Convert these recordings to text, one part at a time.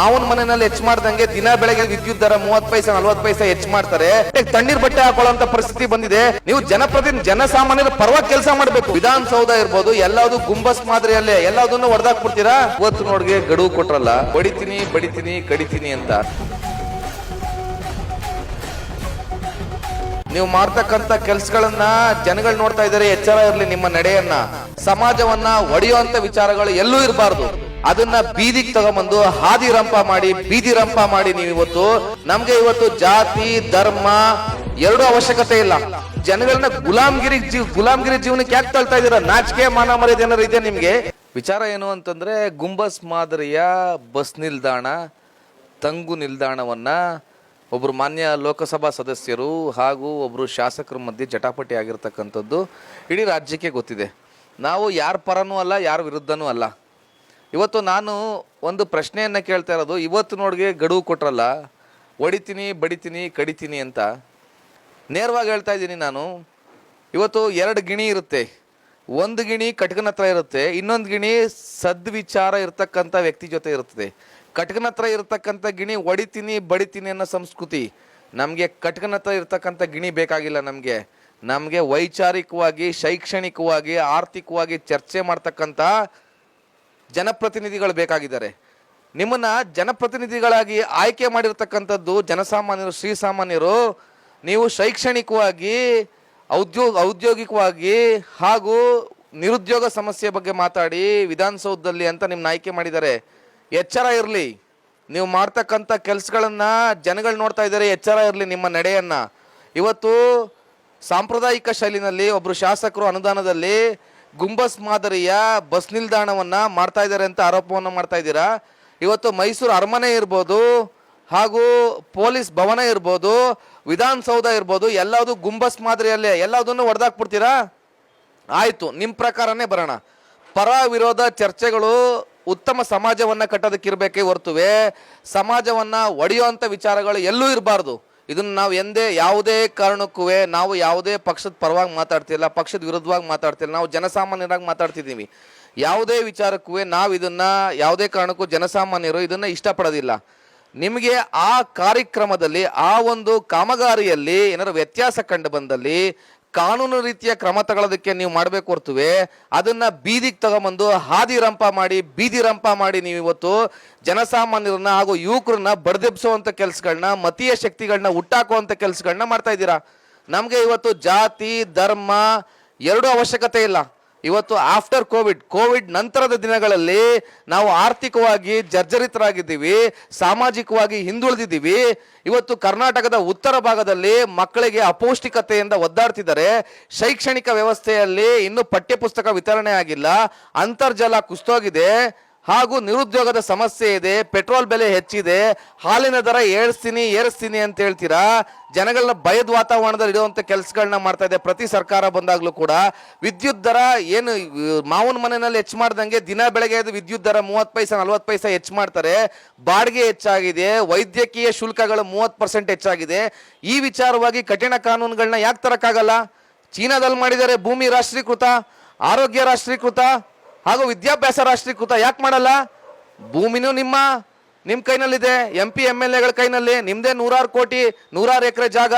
ಮಾವನ ಮನೆಯಲ್ಲಿ ಹೆಚ್ಚು ಮಾಡ್ದಂಗೆ ದಿನ ಬೆಳಗ್ಗೆ ವಿದ್ಯುತ್ ದರ ಮೂವತ್ ಪೈಸೆ ನಲ್ವತ್ ಪೈಸೆ ಹೆಚ್ಚು ಮಾಡ್ತಾರೆ. ತಣ್ಣೀರ್ ಬಟ್ಟೆ ಹಾಕೊಳ್ಳುವಂತ ಪರಿಸ್ಥಿತಿ ಬಂದಿದೆ. ನೀವು ಜನಪ್ರತಿನಿಧಿ, ಜನಸಾಮಾನ್ಯರ ಪರವಾಗಿ ಕೆಲಸ ಮಾಡಬೇಕು. ವಿಧಾನಸೌಧ ಇರ್ಬೋದು, ಎಲ್ಲಾವುದು ಗುಂಬಸ್ ಮಾದರಿಯಲ್ಲೇ ಎಲ್ಲದನ್ನು ಹೊಡೆದಾಕ್ಬಿಡ್ತೀರಾ ಇವತ್ತು ನೋಡ್ಗೆ, ಗಡುವು ಕೊಟ್ರಲ್ಲ. ಬಡಿತೀನಿ ಬಡಿತೀನಿ, ಕಡಿತೀನಿ ಅಂತ. ನೀವು ಮಾಡ್ತಕ್ಕಂತ ಕೆಲ್ಸಗಳನ್ನ ಜನಗಳು ನೋಡ್ತಾ ಇದ್ದಾರೆ, ಎಚ್ಚರ ಇರಲಿ ನಿಮ್ಮ ನಡೆಯನ್ನ. ಸಮಾಜವನ್ನ ಒಡೆಯುವಂತ ವಿಚಾರಗಳು ಎಲ್ಲೂ ಇರಬಾರ್ದು. ಅದನ್ನ ಬೀದಿಗೆ ತಗೊಂಬಂದು ಹಾದಿ ರಂಪ ಮಾಡಿ, ಬೀದಿ ರಂಪ ಮಾಡಿ ನೀವು ಇವತ್ತು. ನಮ್ಗೆ ಇವತ್ತು ಜಾತಿ, ಧರ್ಮ ಎರಡು ಅವಶ್ಯಕತೆ ಇಲ್ಲ. ಜನಗಳನ್ನ ಗುಲಾಮ್ಗಿರಿ ಜೀವ, ಗುಲಾಮ್ಗಿರಿ ಜೀವನಕ್ಕೆ ಯಾಕೆ ತಳ್ತಾ ಇದೀರ ನಾಚಿಕೆ, ಮಾನ ಮರ್ಯಾದೆ ಏನಾರು ಇದೆ ನಿಮ್ಗೆ? ವಿಚಾರ ಏನು ಅಂತಂದ್ರೆ ಗುಂಬಸ್ ಮಾದರಿಯ ಬಸ್ ನಿಲ್ದಾಣ, ತಂಗು ನಿಲ್ದಾಣವನ್ನ ಒಬ್ಬರು ಮಾನ್ಯ ಲೋಕಸಭಾ ಸದಸ್ಯರು ಹಾಗೂ ಒಬ್ಬರು ಶಾಸಕರ ಮಧ್ಯೆ ಜಟಾಪಟಿ ಆಗಿರ್ತಕ್ಕಂಥದ್ದು ಇಡೀ ರಾಜ್ಯಕ್ಕೆ ಗೊತ್ತಿದೆ. ನಾವು ಯಾರ ಪರನೂ ಅಲ್ಲ, ಯಾರ ವಿರುದ್ಧನೂ ಅಲ್ಲ. ಇವತ್ತು ನಾನು ಒಂದು ಪ್ರಶ್ನೆಯನ್ನು ಕೇಳ್ತಾ ಇರೋದು, ಇವತ್ತು ನೋಡಿಗೆ ಗಡುವು ಕೊಟ್ರಲ್ಲ, ಹೊಡಿತೀನಿ, ಬಡಿತೀನಿ, ಕಡಿತೀನಿ ಅಂತ. ನೇರವಾಗಿ ಹೇಳ್ತಾ ಇದ್ದೀನಿ ನಾನು, ಇವತ್ತು ಎರಡು ಗಿಣಿ ಇರುತ್ತೆ. ಒಂದು ಗಿಣಿ ಕಟಕನ ಹತ್ರ ಇರುತ್ತೆ, ಇನ್ನೊಂದು ಗಿಣಿ ಸದ್ವಿಚಾರ ಇರ್ತಕ್ಕಂಥ ವ್ಯಕ್ತಿ ಜೊತೆ ಇರುತ್ತದೆ ಕಟಕನ ಹತ್ರ ಇರ್ತಕ್ಕಂಥ ಗಿಣಿ ಹೊಡಿತೀನಿ, ಬಡಿತೀನಿ ಅನ್ನೋ ಸಂಸ್ಕೃತಿ, ನಮಗೆ ಕಟಕನ ಹತ್ರ ಇರ್ತಕ್ಕಂಥ ಗಿಣಿ ಬೇಕಾಗಿಲ್ಲ ನಮಗೆ. ನಮಗೆ ವೈಚಾರಿಕವಾಗಿ, ಶೈಕ್ಷಣಿಕವಾಗಿ, ಆರ್ಥಿಕವಾಗಿ ಚರ್ಚೆ ಮಾಡ್ತಕ್ಕಂಥ ಜನಪ್ರತಿನಿಧಿಗಳು ಬೇಕಾಗಿದ್ದಾರೆ. ನಿಮ್ಮನ್ನ ಜನಪ್ರತಿನಿಧಿಗಳಾಗಿ ಆಯ್ಕೆ ಮಾಡಿರ್ತಕ್ಕಂಥದ್ದು ಜನಸಾಮಾನ್ಯರು ಶ್ರೀಸಾಮಾನ್ಯರು ನೀವು ಶೈಕ್ಷಣಿಕವಾಗಿ ಔದ್ಯೋಗ ಔದ್ಯೋಗಿಕವಾಗಿ ಹಾಗೂ ನಿರುದ್ಯೋಗ ಸಮಸ್ಯೆ ಬಗ್ಗೆ ಮಾತಾಡಿ ವಿಧಾನಸೌಧದಲ್ಲಿ ಅಂತ ನಿಮ್ಮನ್ನ ಆಯ್ಕೆ ಮಾಡಿದ್ದಾರೆ. ಎಚ್ಚರ ಇರಲಿ. ನೀವು ಮಾಡ್ತಕ್ಕಂಥ ಕೆಲಸಗಳನ್ನು ಜನಗಳು ನೋಡ್ತಾ ಇದ್ದಾರೆ, ಎಚ್ಚರ ಇರಲಿ ನಿಮ್ಮ ನಡೆಯನ್ನ. ಇವತ್ತು ಸಾಂಪ್ರದಾಯಿಕ ಶೈಲಿನಲ್ಲಿ ಒಬ್ಬರು ಶಾಸಕರು ಅನುದಾನದಲ್ಲಿ ಗುಂಬಸ್ ಮಾದರಿಯ ಬಸ್ ನಿಲ್ದಾಣವನ್ನ ಮಾಡ್ತಾ ಇದ್ದಾರೆ ಅಂತ ಆರೋಪವನ್ನು ಮಾಡ್ತಾ ಇದ್ದೀರಾ? ಇವತ್ತು ಮೈಸೂರು ಅರಮನೆ ಇರ್ಬೋದು, ಹಾಗೂ ಪೊಲೀಸ್ ಭವನ ಇರ್ಬೋದು, ವಿಧಾನಸೌಧ ಇರ್ಬೋದು, ಎಲ್ಲದು ಗುಂಬಸ್ ಮಾದರಿಯಲ್ಲೇ, ಎಲ್ಲದನ್ನು ಹೊಡೆದಾಕ್ಬಿಡ್ತೀರಾ ಆಯಿತು ನಿಮ್ಮ ಪ್ರಕಾರನೇ ಬರೋಣ. ಪರ ವಿರೋಧ ಚರ್ಚೆಗಳು ಉತ್ತಮ ಸಮಾಜವನ್ನ ಕಟ್ಟೋದಕ್ಕಿರಬೇಕೇ ಹೊರತುವೆ. ಸಮಾಜವನ್ನ ಒಡೆಯುವಂಥ ವಿಚಾರಗಳು ಎಲ್ಲೂ ಇರಬಾರ್ದು. ಇದನ್ನ ನಾವು ಎಂದೇ ಯಾವುದೇ ಕಾರಣಕ್ಕೂ ನಾವು ಯಾವುದೇ ಪಕ್ಷದ ಪರವಾಗಿ ಮಾತಾಡ್ತಿಲ್ಲ, ಪಕ್ಷದ ವಿರುದ್ಧವಾಗಿ ಮಾತಾಡ್ತಿಲ್ಲ, ನಾವು ಜನಸಾಮಾನ್ಯರಾಗಿ ಮಾತಾಡ್ತಿದ್ದೀವಿ. ಯಾವುದೇ ವಿಚಾರಕ್ಕೂ ನಾವು ಇದನ್ನು ಯಾವುದೇ ಕಾರಣಕ್ಕೂ ಜನಸಾಮಾನ್ಯರು ಇದನ್ನು ಇಷ್ಟಪಡೋದಿಲ್ಲ. ನಿಮಗೆ ಆ ಕಾರ್ಯಕ್ರಮದಲ್ಲಿ, ಆ ಒಂದು ಕಾಮಗಾರಿಯಲ್ಲಿ ಏನಾದ್ರು ವ್ಯತ್ಯಾಸ ಕಂಡು ಬಂದಲ್ಲಿ ಕಾನೂನು ರೀತಿಯ ಕ್ರಮ ತಗೊಳ್ಳೋದಕ್ಕೆ ನೀವು ಮಾಡಬೇಕು ಹೊರ್ತುವೆ, ಅದನ್ನ ಬೀದಿಗೆ ತಗೊಂಬಂದು ಹಾದಿ ರಂಪ ಮಾಡಿ, ಬೀದಿ ರಂಪ ಮಾಡಿ ನೀವು ಇವತ್ತು ಜನಸಾಮಾನ್ಯರನ್ನ ಹಾಗೂ ಯುವಕರನ್ನ ಬಡದೆಬ್ಸುವಂಥ ಕೆಲಸಗಳನ್ನ ಮತೀಯ ಶಕ್ತಿಗಳನ್ನ ಹುಟ್ಟಾಕುವಂಥ ಕೆಲಸಗಳನ್ನ ಮಾಡ್ತಾ ಇದ್ದೀರಾ? ನಮಗೆ ಇವತ್ತು ಜಾತಿ, ಧರ್ಮ ಎರಡೂ ಅವಶ್ಯಕತೆ ಇಲ್ಲ. ಇವತ್ತು ಆಫ್ಟರ್ ಕೋವಿಡ್ ಕೋವಿಡ್ ನಂತರದ ದಿನಗಳಲ್ಲಿ ನಾವು ಆರ್ಥಿಕವಾಗಿ ಜರ್ಜರಿತರಾಗಿದ್ದೀವಿ, ಸಾಮಾಜಿಕವಾಗಿ ಹಿಂದುಳಿದಿದ್ದೀವಿ. ಇವತ್ತು ಕರ್ನಾಟಕದ ಉತ್ತರ ಭಾಗದಲ್ಲಿ ಮಕ್ಕಳಿಗೆ ಅಪೌಷ್ಟಿಕತೆಯಿಂದ ಒದ್ದಾಡ್ತಿದ್ದಾರೆ. ಶೈಕ್ಷಣಿಕ ವ್ಯವಸ್ಥೆಯಲ್ಲಿ ಇನ್ನೂ ಪಠ್ಯಪುಸ್ತಕ ವಿತರಣೆ ಆಗಿಲ್ಲ. ಅಂತರ್ಜಲ ಕುಸ್ತೋಗಿದೆ. ಹಾಗೂ ನಿರುದ್ಯೋಗದ ಸಮಸ್ಯೆ ಇದೆ, ಪೆಟ್ರೋಲ್ ಬೆಲೆ ಹೆಚ್ಚಿದೆ, ಹಾಲಿನ ದರ ಏರಿಸ್ತೀನಿ ಏರಿಸ್ತೀನಿ ಅಂತ ಹೇಳ್ತೀರಾ? ಜನಗಳನ್ನ ಭಯದ ವಾತಾವರಣದಲ್ಲಿ ಇಡುವಂತ ಕೆಲಸಗಳನ್ನ ಮಾಡ್ತಾ ಇದೆ. ಪ್ರತಿ ಸರ್ಕಾರ ಬಂದಾಗ್ಲೂ ಕೂಡ ವಿದ್ಯುತ್ ದರ ಏನು, ಮಾವನ ಮನೆಯಲ್ಲಿ ಹೆಚ್ಚು ಮಾಡ್ದಂಗೆ ದಿನ ಬೆಳಗ್ಗೆ ಎದ್ದು ವಿದ್ಯುತ್ ದರ ಮೂವತ್ತು ಪೈಸೆ, ನಲ್ವತ್ತು ಪೈಸೆ ಹೆಚ್ಚು ಮಾಡ್ತಾರೆ. ಬಾಡಿಗೆ ಹೆಚ್ಚಾಗಿದೆ, ವೈದ್ಯಕೀಯ ಶುಲ್ಕಗಳು ಮೂವತ್ತು ಪರ್ಸೆಂಟ್ ಹೆಚ್ಚಾಗಿದೆ. ಈ ವಿಚಾರವಾಗಿ ಕಠಿಣ ಕಾನೂನುಗಳನ್ನ ಯಾಕೆ ತರೋಕ್ಕಾಗಲ್ಲ? ಚೀನಾದಲ್ಲಿ ಮಾಡಿದರೆ ಭೂಮಿ ರಾಷ್ಟ್ರೀಕೃತ, ಆರೋಗ್ಯ ರಾಷ್ಟ್ರೀಕೃತ ಹಾಗೂ ವಿದ್ಯಾಭ್ಯಾಸ ರಾಷ್ಟ್ರೀಕೃತ ಯಾಕೆ ಮಾಡಲ್ಲ? ಭೂಮಿನೂ ನಿಮ್ಮ ನಿಮ್ಮ ಕೈನಲ್ಲಿದೆ. ಎಂ ಪಿ ಎಂ ಎಲ್ ಎಗಳ ಕೈನಲ್ಲಿ. ನಿಮ್ಮದೇ ನೂರಾರು ಕೋಟಿ, ನೂರಾರು ಎಕರೆ ಜಾಗ.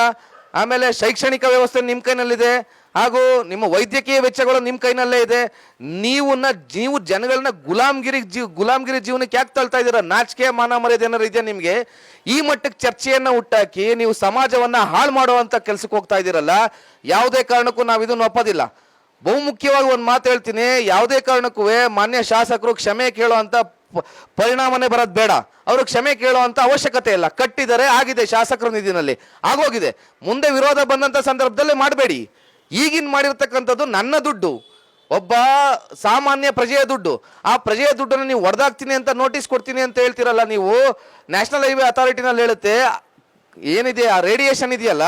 ಆಮೇಲೆ ಶೈಕ್ಷಣಿಕ ವ್ಯವಸ್ಥೆ ನಿಮ್ಮ ಕೈನಲ್ಲಿದೆ. ಹಾಗೂ ನಿಮ್ಮ ವೈದ್ಯಕೀಯ ವೆಚ್ಚಗಳು ನಿಮ್ಮ ಕೈನಲ್ಲೇ ಇದೆ. ನೀವನ್ನ, ನೀವು ಜನಗಳನ್ನ ಗುಲಾಮ್ಗಿರಿ ಜೀವ ಗುಲಾಮ್ಗಿರಿ ಜೀವನಕ್ಕೆ ಯಾಕೆ ತಳ್ತಾ ಇದ್ದೀರಾ? ನಾಚಿಕೆ, ಮಾನ ಮರ್ಯಾದೆ ಏನಾರು ಇದೆಯಾ ನಿಮಗೆ? ಈ ಮಟ್ಟಕ್ಕೆ ಚರ್ಚೆಯನ್ನ ಹುಟ್ಟಾಕಿ ನೀವು ಸಮಾಜವನ್ನ ಹಾಳು ಮಾಡುವಂಥ ಕೆಲಸಕ್ಕೆ ಹೋಗ್ತಾ ಇದ್ದೀರಲ್ಲ? ಯಾವುದೇ ಕಾರಣಕ್ಕೂ ನಾವು ಇದನ್ನು ಒಪ್ಪೋದಿಲ್ಲ. ಬಹುಮುಖ್ಯವಾಗಿ ಒಂದು ಮಾತು ಹೇಳ್ತೀನಿ. ಯಾವುದೇ ಕಾರಣಕ್ಕೂ ಮಾನ್ಯ ಶಾಸಕರು ಕ್ಷಮೆ ಕೇಳೋ ಪ- ಪರಿಣಾಮನೇ ಬರೋದು ಬೇಡ. ಅವರು ಕ್ಷಮೆ ಕೇಳುವಂಥ ಅವಶ್ಯಕತೆ ಇಲ್ಲ. ಕಟ್ಟಿದರೆ ಆಗಿದೆ ಶಾಸಕರ ನಿಧಿನಲ್ಲಿ. ಆಗೋಗಿದೆ. ಮುಂದೆ ವಿರೋಧ ಬಂದಂಥ ಸಂದರ್ಭದಲ್ಲಿ ಮಾಡಬೇಡಿ. ಈಗಿನ ಮಾಡಿರ್ತಕ್ಕಂಥದ್ದು ನನ್ನ ದುಡ್ಡು. ಒಬ್ಬ ಸಾಮಾನ್ಯ ಪ್ರಜೆಯ ದುಡ್ಡು. ಆ ಪ್ರಜೆಯ ದುಡ್ಡನ್ನು ನೀವು ಹೊಡೆದಾಕ್ತೀನಿ ಅಂತ ನೋಟಿಸ್ ಕೊಡ್ತೀನಿ ಅಂತ ಹೇಳ್ತಿರಲ್ಲ ನೀವು? ನ್ಯಾಷನಲ್ ಹೈವೇ ಅಥಾರಿಟಿನಲ್ಲಿ ಹೇಳುತ್ತೆ. ಏನಿದೆ? ಆ ರೇಡಿಯೇಷನ್ ಇದೆಯಲ್ಲ?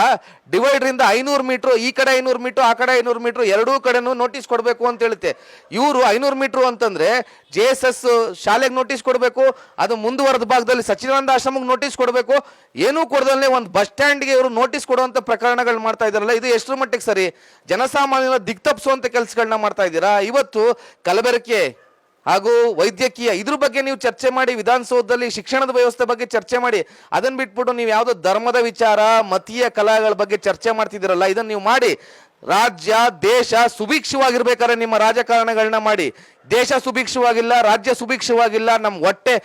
ಡಿವೈಡ್ರಿಂದ ಐನೂರು ಮೀಟ್ರು, ಈ ಕಡೆ ಐನೂರು ಮೀಟ್ರು, ಆ ಕಡೆ ಐನೂರು ಮೀಟ್ರು, ಎರಡೂ ಕಡೆನೂ ನೋಟಿಸ್ ಕೊಡಬೇಕು ಅಂತ ಹೇಳುತ್ತೆ. ಇವರು ಐನೂರು ಮೀಟ್ರು ಅಂತಂದ್ರೆ ಜೆ ಎಸ್ ಎಸ್ ಶಾಲೆಗೆ ನೋಟಿಸ್ ಕೊಡಬೇಕು, ಅದು ಮುಂದುವರೆದ ಭಾಗದಲ್ಲಿ ಸಚ್ಚಿದಾನಂದ ಆಶ್ರಮಕ್ಕೆ ನೋಟಿಸ್ ಕೊಡಬೇಕು. ಏನೂ ಕೊಡದಲ್ಲೇ ಒಂದು ಬಸ್ ಸ್ಟ್ಯಾಂಡ್ಗೆ ಇವರು ನೋಟಿಸ್ ಕೊಡುವಂಥ ಪ್ರಕರಣಗಳು ಮಾಡ್ತಾ ಇದ್ದಾರಲ್ಲ, ಇದು ಎಷ್ಟರ ಮಟ್ಟಿಗೆ ಸರಿ? ಜನಸಾಮಾನ್ಯರ ದಿಕ್ತಪ್ಸುವಂಥ ಕೆಲಸಗಳನ್ನ ಮಾಡ್ತಾ ಇದ್ದೀರಾ? ಇವತ್ತು ಕಲಬೆರಕೆ ಹಾಗೂ ವೈದ್ಯಕೀಯ ಇದ್ರ ಬಗ್ಗೆ ನೀವು ಚರ್ಚೆ ಮಾಡಿ, ವಿಧಾನಸೌಧದಲ್ಲಿ ಶಿಕ್ಷಣದ ವ್ಯವಸ್ಥೆ ಬಗ್ಗೆ ಚರ್ಚೆ ಮಾಡಿ ಅದನ್ನ ಬಿಟ್ಬಿಟ್ಟು ನೀವು ಯಾವುದೋ ಧರ್ಮದ ವಿಚಾರ, ಮತೀಯ ಕಲಾಗಳ ಬಗ್ಗೆ ಚರ್ಚೆ ಮಾಡ್ತಿದ್ದೀರಲ್ಲ ಇದನ್ನ ನೀವು ಮಾಡಿ. ರಾಜ್ಯ, ದೇಶ ಸುಭಿಕ್ಷವಾಗಿರ್ಬೇಕಾದ್ರೆ ನಿಮ್ಮ ರಾಜಕಾರಣಗಳನ್ನ ಮಾಡಿ. ದೇಶ ಸುಭಿಕ್ಷವಾಗಿಲ್ಲ, ರಾಜ್ಯ ಸುಭಿಕ್ಷವಾಗಿಲ್ಲ ನಮ್ಮ ಹೊಟ್ಟೆ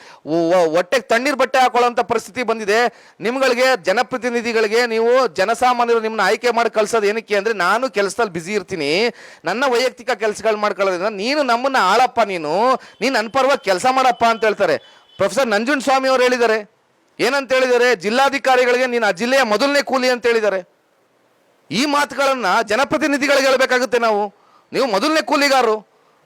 ಹೊಟ್ಟೆಗೆ ತಣ್ಣೀರ್ ಬಟ್ಟೆ ಹಾಕೊಳ್ಳೋಂಥ ಪರಿಸ್ಥಿತಿ ಬಂದಿದೆ. ನಿಮ್ಗಳಿಗೆ, ಜನಪ್ರತಿನಿಧಿಗಳಿಗೆ ನೀವು ಜನಸಾಮಾನ್ಯರು ನಿಮ್ಮನ್ನ ಆಯ್ಕೆ ಮಾಡಿ ಕಳ್ಸೋದು ಏನಕ್ಕೆ ಅಂದ್ರೆ, ನಾನು ಕೆಲಸದಲ್ಲಿ ಬ್ಯುಸಿ ಇರ್ತೀನಿ. ನನ್ನ ವೈಯಕ್ತಿಕ ಕೆಲಸಗಳು ಮಾಡ್ಕೊಳ್ಳೋದ್ರಿಂದ ನೀನು ನಮ್ಮನ್ನ ಆಳಪ್ಪ ನೀನು. ನೀನು ನನ್ನ ಪರವಾಗಿ ಕೆಲಸ ಮಾಡಪ್ಪ ಅಂತ ಹೇಳ್ತಾರೆ. ಪ್ರೊಫೆಸರ್ ನಂಜುನ್ ಸ್ವಾಮಿ ಅವರು ಹೇಳಿದ್ದಾರೆ. ಏನಂತ ಹೇಳಿದ್ದಾರೆ? ಜಿಲ್ಲಾಧಿಕಾರಿಗಳಿಗೆ ನೀನು ಆ ಜಿಲ್ಲೆಯ ಮೊದಲನೇ ಕೂಲಿ ಅಂತ ಹೇಳಿದ್ದಾರೆ. ಈ ಮಾತುಗಳನ್ನು ಜನಪ್ರತಿನಿಧಿಗಳಿಗೆ ಹೇಳಬೇಕಾಗುತ್ತೆ ನಾವು. ನೀವು ಮೊದಲನೇ ಕೂಲಿಗಾರರು,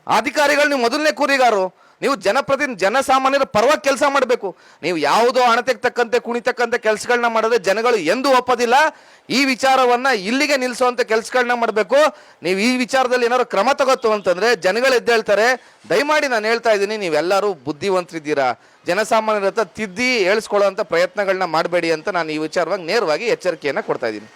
ಅಧಿಕಾರಿಗಳು ನೀವು ಮೊದಲನೇ ಕೂಲಿಗಾರರು, ನೀವು ಜನಪ್ರತಿ, ಜನಸಾಮಾನ್ಯರ ಪರವಾಗಿ ಕೆಲಸ ಮಾಡಬೇಕು. ನೀವು ಯಾವುದೋ ಹಣ ತಕ್ಕಂತೆ ಕುಣಿತಕ್ಕಂತೆ ಕೆಲಸಗಳನ್ನ ಮಾಡಿದ್ರೆ ಜನಗಳು ಎಂದೂ ಒಪ್ಪೋದಿಲ್ಲ. ಈ ವಿಚಾರವನ್ನ ಇಲ್ಲಿಗೆ ನಿಲ್ಲಿಸುವಂಥ ಕೆಲಸಗಳನ್ನ ಮಾಡಬೇಕು. ನೀವು ಈ ವಿಚಾರದಲ್ಲಿ ಏನಾದ್ರು ಕ್ರಮ ತಗೋತು ಅಂತಂದ್ರೆ ಜನಗಳು ಎದ್ದೇಳ್ತಾರೆ ದಯಮಾಡಿ ನಾನು ಹೇಳ್ತಾ ಇದ್ದೀನಿ, ನೀವೆಲ್ಲರೂ ಬುದ್ಧಿವಂತರಿದ್ದೀರಾ. ಜನಸಾಮಾನ್ಯರ ಹತ್ರ ತಿದ್ದಿ ಹೇಳಿಸ್ಕೊಳ್ಳೋ ಪ್ರಯತ್ನಗಳನ್ನ ಮಾಡಬೇಡಿ ಅಂತ ನಾನು ಈ ವಿಚಾರವಾಗಿ ನೇರವಾಗಿ ಎಚ್ಚರಿಕೆಯನ್ನು ಕೊಡ್ತಾ ಇದ್ದೀನಿ.